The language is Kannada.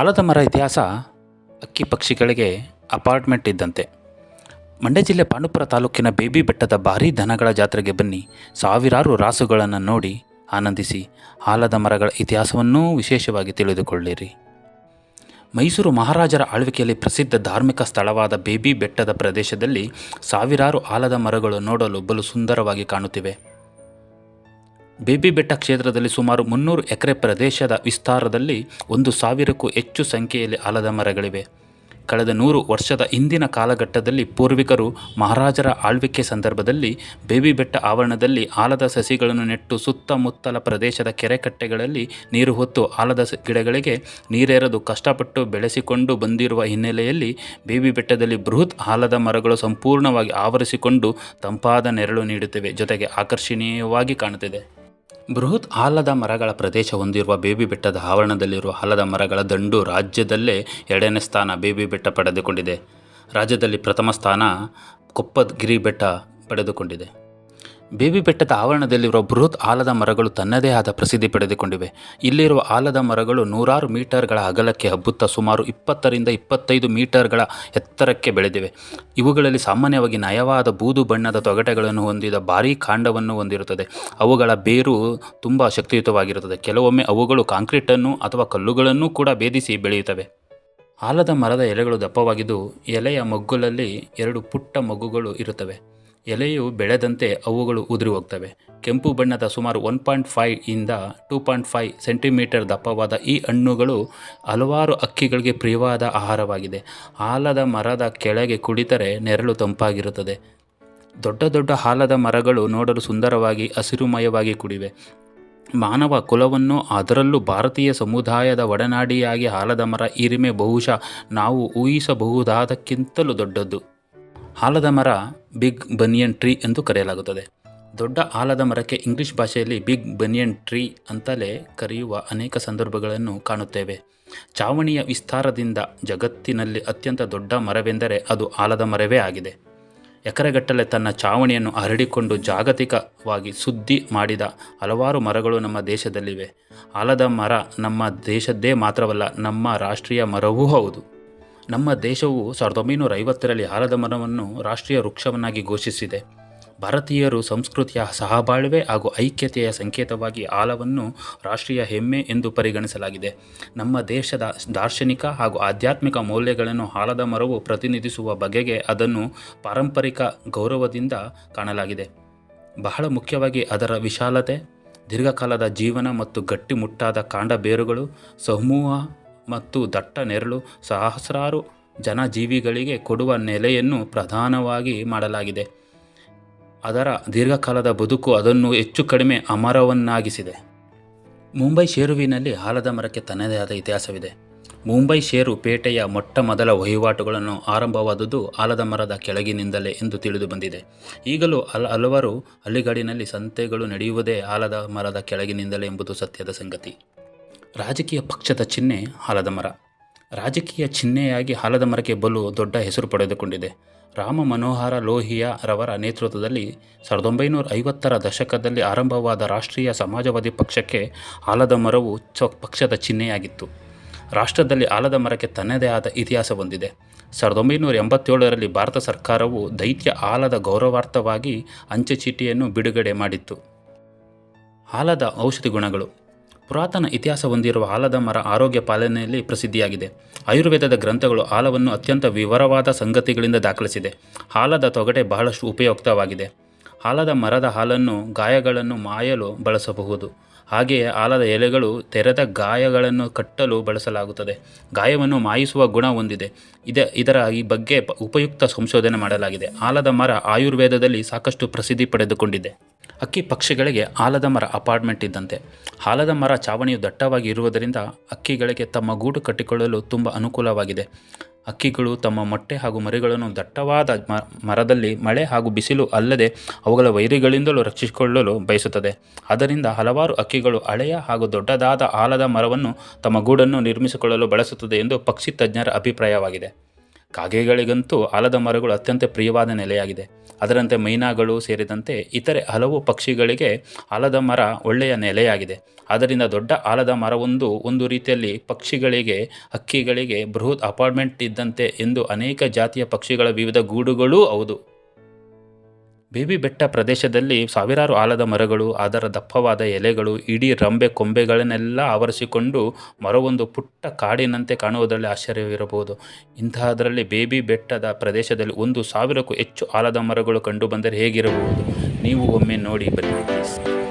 ಆಲದ ಮರ ಇತಿಹಾಸ ಅಕ್ಕಿ ಪಕ್ಷಿಗಳಿಗೆ ಅಪಾರ್ಟ್ಮೆಂಟ್ ಇದ್ದಂತೆ. ಮಂಡ್ಯ ಜಿಲ್ಲೆ ಪಾಂಡುಪುರ ತಾಲೂಕಿನ ಬೇಬಿ ಬೆಟ್ಟದ ಭಾರೀ ದನಗಳ ಜಾತ್ರೆಗೆ ಬನ್ನಿ ಸಾವಿರಾರು ರಾಸುಗಳನ್ನು ನೋಡಿ ಆನಂದಿಸಿ ಆಲದ ಮರಗಳ ಇತಿಹಾಸವನ್ನೂ ವಿಶೇಷವಾಗಿ ತಿಳಿದುಕೊಳ್ಳಿರಿ. ಮೈಸೂರು ಮಹಾರಾಜರ ಆಳ್ವಿಕೆಯಲ್ಲಿ ಪ್ರಸಿದ್ಧ ಧಾರ್ಮಿಕ ಸ್ಥಳವಾದ ಬೇಬಿ ಬೆಟ್ಟದ ಪ್ರದೇಶದಲ್ಲಿ ಸಾವಿರಾರು ಆಲದ ಮರಗಳು ನೋಡಲು ಬಲು ಸುಂದರವಾಗಿ ಕಾಣುತ್ತಿವೆ. ಬೇಬಿ ಬೆಟ್ಟ ಕ್ಷೇತ್ರದಲ್ಲಿ ಸುಮಾರು ಮುನ್ನೂರು ಎಕರೆ ಪ್ರದೇಶದ ವಿಸ್ತಾರದಲ್ಲಿ ಒಂದು ಸಾವಿರಕ್ಕೂ ಹೆಚ್ಚು ಸಂಖ್ಯೆಯಲ್ಲಿ ಆಲದ ಮರಗಳಿವೆ. ಕಳೆದ ನೂರು ವರ್ಷದ ಹಿಂದಿನ ಕಾಲಘಟ್ಟದಲ್ಲಿ ಪೂರ್ವಿಕರು ಮಹಾರಾಜರ ಆಳ್ವಿಕೆ ಸಂದರ್ಭದಲ್ಲಿ ಬೇಬಿ ಬೆಟ್ಟ ಆವರಣದಲ್ಲಿ ಆಲದ ಸಸಿಗಳನ್ನು ನೆಟ್ಟು ಸುತ್ತಮುತ್ತಲ ಪ್ರದೇಶದ ಕೆರೆಕಟ್ಟೆಗಳಲ್ಲಿ ನೀರು ಹೊತ್ತು ಆಲದ ಗಿಡಗಳಿಗೆ ನೀರೆರೆದು ಕಷ್ಟಪಟ್ಟು ಬೆಳೆಸಿಕೊಂಡು ಬಂದಿರುವ ಹಿನ್ನೆಲೆಯಲ್ಲಿ ಬೇಬಿ ಬೆಟ್ಟದಲ್ಲಿ ಬೃಹತ್ ಆಲದ ಮರಗಳು ಸಂಪೂರ್ಣವಾಗಿ ಆವರಿಸಿಕೊಂಡು ತಂಪಾದ ನೆರಳು ನೀಡುತ್ತಿವೆ. ಜೊತೆಗೆ ಆಕರ್ಷಣೀಯವಾಗಿ ಕಾಣುತ್ತಿದೆ. ಬೃಹತ್ ಆಲದ ಮರಗಳ ಪ್ರದೇಶ ಹೊಂದಿರುವ ಬೇಬಿ ಬೆಟ್ಟದ ಆವರಣದಲ್ಲಿರುವ ಆಲದ ಮರಗಳ ದಂಡು ರಾಜ್ಯದಲ್ಲೇ ಎರಡನೇ ಸ್ಥಾನ ಬೇಬಿ ಬೆಟ್ಟ ಪಡೆದುಕೊಂಡಿದೆ. ರಾಜ್ಯದಲ್ಲಿ ಪ್ರಥಮ ಸ್ಥಾನ ಕೊಪ್ಪಗಿರಿ ಬೆಟ್ಟ ಪಡೆದುಕೊಂಡಿದೆ. ಬೇಬಿ ಬೆಟ್ಟದ ಆವರಣದಲ್ಲಿರುವ ಬೃಹತ್ ಆಲದ ಮರಗಳು ತನ್ನದೇ ಆದ ಪ್ರಸಿದ್ಧಿ ಪಡೆದುಕೊಂಡಿವೆ. ಇಲ್ಲಿರುವ ಆಲದ ಮರಗಳು ನೂರಾರು ಮೀಟರ್ಗಳ ಅಗಲಕ್ಕೆ ಹಬ್ಬುತ್ತಾ ಸುಮಾರು ಇಪ್ಪತ್ತರಿಂದ ಇಪ್ಪತ್ತೈದು ಮೀಟರ್ಗಳ ಎತ್ತರಕ್ಕೆ ಬೆಳೆದಿವೆ. ಇವುಗಳಲ್ಲಿ ಸಾಮಾನ್ಯವಾಗಿ ನಯವಾದ ಬೂದು ಬಣ್ಣದ ತೊಗಟೆಗಳನ್ನು ಹೊಂದಿದ ಭಾರೀ ಕಾಂಡವನ್ನು ಹೊಂದಿರುತ್ತದೆ. ಅವುಗಳ ಬೇರು ತುಂಬ ಶಕ್ತಿಯುತವಾಗಿರುತ್ತದೆ. ಕೆಲವೊಮ್ಮೆ ಅವುಗಳು ಕಾಂಕ್ರೀಟನ್ನು ಅಥವಾ ಕಲ್ಲುಗಳನ್ನು ಕೂಡ ಭೇದಿಸಿ ಬೆಳೆಯುತ್ತವೆ. ಆಲದ ಮರದ ಎಲೆಗಳು ದಪ್ಪವಾಗಿದ್ದು ಎಲೆಯ ಮಗ್ಗುಲಲ್ಲಿ ಎರಡು ಪುಟ್ಟ ಮಗ್ಗುಗಳು ಇರುತ್ತವೆ. ಎಲೆಯು ಬೆಳೆದಂತೆ ಅವುಗಳು ಉದುರಿ ಹೋಗ್ತವೆ ಕೆಂಪು ಬಣ್ಣದ ಸುಮಾರು ಒನ್ ಪಾಯಿಂಟ್ ಫೈವ್ ಇಂದ ಟೂ ಪಾಯಿಂಟ್ ಫೈವ್ ಸೆಂಟಿಮೀಟರ್ ದಪ್ಪವಾದ ಈ ಹಣ್ಣುಗಳು ಹಲವಾರು ಅಕ್ಕಿಗಳಿಗೆ ಪ್ರಿಯವಾದ ಆಹಾರವಾಗಿದೆ. ಆಲದ ಮರದ ಕೆಳಗೆ ಕುಳಿತರೆ ನೆರಳು ತಂಪಾಗಿರುತ್ತದೆ. ದೊಡ್ಡ ದೊಡ್ಡ ಆಲದ ಮರಗಳು ನೋಡಲು ಸುಂದರವಾಗಿ, ಹಸಿರುಮಯವಾಗಿ ಕುಡಿವೆ. ಮಾನವ ಕುಲವನ್ನು ಅದರಲ್ಲೂ ಭಾರತೀಯ ಸಮುದಾಯದ ಒಡನಾಡಿಯಾಗಿ ಆಲದ ಮರ, ಹಿರಿಮೆ ಬಹುಶಃ ನಾವು ಊಹಿಸಬಹುದಾದಕ್ಕಿಂತಲೂ ದೊಡ್ಡದ್ದು ಆಲದ ಮರ ಬಿಗ್ ಬನಿಯನ್ ಟ್ರೀ ಎಂದು ಕರೆಯಲಾಗುತ್ತದೆ. ದೊಡ್ಡ ಆಲದ ಮರಕ್ಕೆ ಇಂಗ್ಲಿಷ್ ಭಾಷೆಯಲ್ಲಿ ಬಿಗ್ ಬನಿಯನ್ ಟ್ರೀ ಅಂತಲೇ ಕರೆಯುವ ಅನೇಕ ಸಂದರ್ಭಗಳನ್ನು ಕಾಣುತ್ತೇವೆ. ಚಾವಣಿಯ ವಿಸ್ತಾರದಿಂದ ಜಗತ್ತಿನಲ್ಲಿ ಅತ್ಯಂತ ದೊಡ್ಡ ಮರವೆಂದರೆ ಅದು ಆಲದ ಮರವೇ ಆಗಿದೆ. ಎಕರೆಗಟ್ಟಲೆ ತನ್ನ ಚಾವಣಿಯನ್ನು ಹರಡಿಕೊಂಡು ಜಾಗತಿಕವಾಗಿ ಸುದ್ದಿ ಮಾಡಿದ ಹಲವಾರು ಮರಗಳು ನಮ್ಮ ದೇಶದಲ್ಲಿವೆ. ಆಲದ ಮರ ನಮ್ಮ ದೇಶದ್ದೇ ಮಾತ್ರವಲ್ಲ, ನಮ್ಮ ರಾಷ್ಟ್ರೀಯ ಮರವೂ ಹೌದು. ನಮ್ಮ ದೇಶವು ಸಾವಿರದ ಒಂಬೈನೂರ ಐವತ್ತರಲ್ಲಿ ಆಲದ ಮರವನ್ನು ರಾಷ್ಟ್ರೀಯ ವೃಕ್ಷವನ್ನಾಗಿ ಘೋಷಿಸಿದೆ. ಭಾರತೀಯರು ಸಂಸ್ಕೃತಿಯ ಸಹಬಾಳ್ವೆ ಹಾಗೂ ಐಕ್ಯತೆಯ ಸಂಕೇತವಾಗಿ ಆಲವನ್ನು ರಾಷ್ಟ್ರೀಯ ಹೆಮ್ಮೆ ಎಂದು ಪರಿಗಣಿಸಲಾಗಿದೆ. ನಮ್ಮ ದೇಶದ ದಾರ್ಶನಿಕ ಹಾಗೂ ಆಧ್ಯಾತ್ಮಿಕ ಮೌಲ್ಯಗಳನ್ನು ಆಲದ ಮರವು ಪ್ರತಿನಿಧಿಸುವ ಬಗೆಗೆ ಅದನ್ನು ಪಾರಂಪರಿಕ ಗೌರವದಿಂದ ಕಾಣಲಾಗಿದೆ. ಬಹಳ ಮುಖ್ಯವಾಗಿ ಅದರ ವಿಶಾಲತೆ, ದೀರ್ಘಕಾಲದ ಜೀವನ ಮತ್ತು ಗಟ್ಟಿಮುಟ್ಟಾದ ಕಾಂಡ ಬೇರುಗಳು ಸಮೂಹ ಮತ್ತು ದಟ್ಟ ನೆರಳು ಸಹಸ್ರಾರು ಜನಜೀವಿಗಳಿಗೆ ಕೊಡುವ ನೆಲೆಯನ್ನು ಪ್ರಧಾನವಾಗಿ ಮಾಡಲಾಗಿದೆ. ಅದರ ದೀರ್ಘಕಾಲದ ಬದುಕು ಅದನ್ನು ಹೆಚ್ಚು ಕಡಿಮೆ ಅಮರವನ್ನಾಗಿಸಿದೆ. ಮುಂಬೈ ಷೇರುವಿನಲ್ಲಿ ಆಲದ ಮರಕ್ಕೆ ತನ್ನದೇ ಆದ ಇತಿಹಾಸವಿದೆ. ಮುಂಬೈ ಷೇರು ಪೇಟೆಯ ಮೊಟ್ಟ ಮೊದಲ ವಹಿವಾಟುಗಳನ್ನು ಆರಂಭವಾದದ್ದು ಆಲದ ಮರದ ಕೆಳಗಿನಿಂದಲೇ ಎಂದು ತಿಳಿದು ಬಂದಿದೆ. ಈಗಲೂ ಅಲ್ ಹಲವರು ಹಳ್ಳಿಗಾಡಿನಲ್ಲಿ ಸಂತೆಗಳು ನಡೆಯುವುದೇ ಆಲದ ಮರದ ಕೆಳಗಿನಿಂದಲೇ ಎಂಬುದು ಸತ್ಯದ ಸಂಗತಿ. ರಾಜಕೀಯ ಪಕ್ಷದ ಚಿಹ್ನೆ ಆಲದ ಮರ. ರಾಜಕೀಯ ಚಿಹ್ನೆಯಾಗಿ ಆಲದ ಮರಕ್ಕೆ ಬಲು ದೊಡ್ಡ ಹೆಸರು ಪಡೆದುಕೊಂಡಿದೆ. ರಾಮ ಮನೋಹರ ಲೋಹಿಯಾ ರವರ ನೇತೃತ್ವದಲ್ಲಿ ಸಾವಿರದ ಒಂಬೈನೂರ ಐವತ್ತರ ದಶಕದಲ್ಲಿ ಆರಂಭವಾದ ರಾಷ್ಟ್ರೀಯ ಸಮಾಜವಾದಿ ಪಕ್ಷಕ್ಕೆ ಆಲದ ಮರವು ಚ, ಪಕ್ಷದ ಚಿಹ್ನೆಯಾಗಿತ್ತು. ರಾಷ್ಟ್ರದಲ್ಲಿ ಆಲದ ಮರಕ್ಕೆ ತನ್ನದೇ ಆದ ಇತಿಹಾಸ ಹೊಂದಿದೆ. ಸಾವಿರದ ಒಂಬೈನೂರ ಎಂಬತ್ತೇಳರಲ್ಲಿ ಭಾರತ ಸರ್ಕಾರವು ದೈತ್ಯ ಆಲದ ಗೌರವಾರ್ಥವಾಗಿ ಅಂಚೆ ಚೀಟಿಯನ್ನು ಬಿಡುಗಡೆ ಮಾಡಿತ್ತು. ಆಲದ ಔಷಧಿ ಗುಣಗಳು. ಪುರಾತನ ಇತಿಹಾಸ ಹೊಂದಿರುವ ಆಲದ ಮರ ಆರೋಗ್ಯ ಪಾಲನೆಯಲ್ಲಿ ಪ್ರಸಿದ್ಧಿಯಾಗಿದೆ. ಆಯುರ್ವೇದದ ಗ್ರಂಥಗಳು ಆಲವನ್ನು ಅತ್ಯಂತ ವಿವರವಾದ ಸಂಗತಿಗಳಿಂದ ದಾಖಲಿಸಿದೆ. ಆಲದ ತೊಗಟೆ ಬಹಳಷ್ಟು ಉಪಯುಕ್ತವಾಗಿದೆ. ಆಲದ ಮರದ ಹಾಲನ್ನು ಗಾಯಗಳನ್ನು ಮಾಯಲು ಬಳಸಬಹುದು. ಹಾಗೆಯೇ ಆಲದ ಎಲೆಗಳು ತೆರೆದ ಗಾಯಗಳನ್ನು ಕಟ್ಟಲು ಬಳಸಲಾಗುತ್ತದೆ. ಗಾಯವನ್ನು ಮಾಯಿಸುವ ಗುಣ ಹೊಂದಿದೆ. ಇದ, ಇದರ ಈ ಬಗ್ಗೆ ಉಪಯುಕ್ತ ಸಂಶೋಧನೆ ಮಾಡಲಾಗಿದೆ. ಆಲದ ಮರ ಆಯುರ್ವೇದದಲ್ಲಿ ಸಾಕಷ್ಟು ಪ್ರಸಿದ್ಧಿ ಪಡೆದುಕೊಂಡಿದೆ. ಅಕ್ಕಿ ಪಕ್ಷಿಗಳಿಗೆ ಆಲದ ಮರ ಅಪಾರ್ಟ್ಮೆಂಟ್ ಇದ್ದಂತೆ. ಆಲದ ಮರ ಚಾವಣಿಯು ದಟ್ಟವಾಗಿ ಇರುವುದರಿಂದ ಅಕ್ಕಿಗಳಿಗೆ ತಮ್ಮ ಗೂಡು ಕಟ್ಟಿಕೊಳ್ಳಲು ತುಂಬ ಅನುಕೂಲವಾಗಿದೆ. ಅಕ್ಕಿಗಳು ತಮ್ಮ ಮೊಟ್ಟೆ ಹಾಗೂ ಮರಿಗಳನ್ನು ದಟ್ಟವಾದ ಮರದಲ್ಲಿ ಮಳೆ ಹಾಗೂ ಬಿಸಿಲು ಅಲ್ಲದೆ ಅವುಗಳ ವೈರಿಗಳಿಂದಲೂ ರಕ್ಷಿಸಿಕೊಳ್ಳಲು ಬಯಸುತ್ತದೆ. ಅದರಿಂದ ಹಲವಾರು ಅಕ್ಕಿಗಳು ಹಳೆಯ ಹಾಗೂ ದೊಡ್ಡದಾದ ಆಲದ ಮರವನ್ನು ತಮ್ಮ ಗೂಡನ್ನು ನಿರ್ಮಿಸಿಕೊಳ್ಳಲು ಬಳಸುತ್ತದೆ ಎಂದು ಪಕ್ಷಿ ತಜ್ಞರ ಅಭಿಪ್ರಾಯವಾಗಿದೆ. ಕಾಗೆಗಳಿಗಂತೂ ಆಲದ ಮರಗಳು ಅತ್ಯಂತ ಪ್ರಿಯವಾದ ನೆಲೆಯಾಗಿದೆ. ಅದರಂತೆ ಮೈನಾಗಳು ಸೇರಿದಂತೆ ಇತರೆ ಹಲವು ಪಕ್ಷಿಗಳಿಗೆ ಆಲದ ಮರ ಒಳ್ಳೆಯ ನೆಲೆಯಾಗಿದೆ. ಆದ್ದರಿಂದ ದೊಡ್ಡ ಆಲದ ಮರವೊಂದು ಒಂದು ರೀತಿಯಲ್ಲಿ ಪಕ್ಷಿಗಳಿಗೆ, ಹಕ್ಕಿಗಳಿಗೆ ಬೃಹತ್ ಅಪಾರ್ಟ್ಮೆಂಟ್ ಇದ್ದಂತೆ ಎಂದು ಅನೇಕ ಜಾತಿಯ ಪಕ್ಷಿಗಳ ವಿವಿಧ ಗೂಡುಗಳೂ ಹೌದು. ಬೇಬಿ ಬೆಟ್ಟ ಪ್ರದೇಶದಲ್ಲಿ ಸಾವಿರಾರು ಆಲದ ಮರಗಳು, ಅದರ ದಪ್ಪವಾದ ಎಲೆಗಳು, ಇಡೀ ರಂಬೆ ಕೊಂಬೆಗಳನ್ನೆಲ್ಲ ಆವರಿಸಿಕೊಂಡು ಮರವೊಂದು ಪುಟ್ಟ ಕಾಡಿನಂತೆ ಕಾಣುವುದರಲ್ಲಿ ಆಶ್ಚರ್ಯವಿರಬಹುದು. ಇಂತಹದರಲ್ಲಿ ಬೇಬಿ ಬೆಟ್ಟದ ಪ್ರದೇಶದಲ್ಲಿ ಒಂದು ಸಾವಿರಕ್ಕೂ ಹೆಚ್ಚು ಆಲದ ಮರಗಳು ಕಂಡುಬಂದರೆ ಹೇಗಿರಬಹುದು? ನೀವು ಒಮ್ಮೆ ನೋಡಿ ಬನ್ನಿ